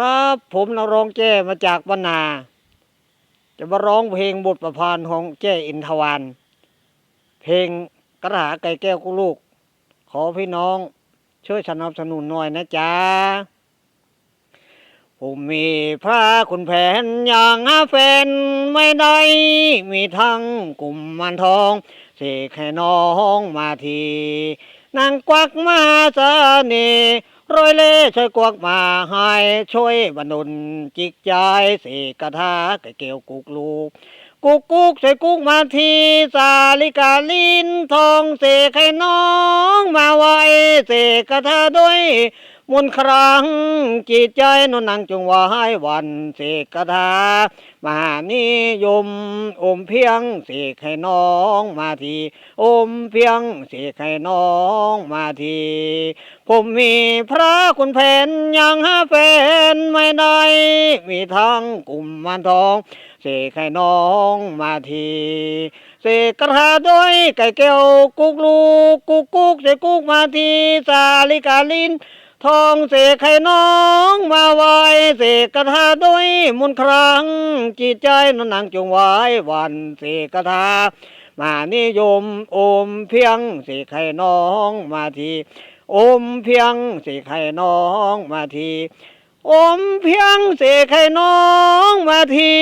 ครับ ผมนรงแจ้มาจากบรรนา จะมาร้องเพลงบทประพันธ์ของแจ้อินทวานเพลงกระหาไก่แก้วกุลูก ขอพี่น้องช่วยสนับสนุนหน่อยนะจ๊ะผมมีพระคุณแผนอย่างหาแฟนไม่ได้ มีทั้งกลุ่มมันทอง เสกให้น้องมาทีนางกวักมาเสน่ห์ รอยเล่ช่วยกวกมาให้ช่วยบรรุนจิกใจเสกกระทาไก่เกลียวกุกลูก กุกกุกช่วยกุกมาทีสาลิกาลินทองเสกให้น้องมาไว้เสกกระทาด้วย มนครั้งจิตใจนนนางจงไว้วันเสกกทามหานิยม อมเพียงเสกให้น้องมาทีอมเพียงเสกให้น้องมาที ผมมีพระคุณแผนยังหาแฟนไม่ได้มีทั้งกลุ่มมันทองเสกให้น้องมาทีเสกกระทาด้วยไก่แก้วกุกลูกกุกกุกเสกกุกมาทีสาลิกาลิน ทองเสกให้น้องมาไว้เสกกระทาด้วยมุนครั้ง จิตใจนันนางจงไว้วันเสกกระทามานิยมอมเพียงเสกให้น้องมาทีอมเพียงเสกให้น้องมาทีอมเพียงเสกให้น้องมาที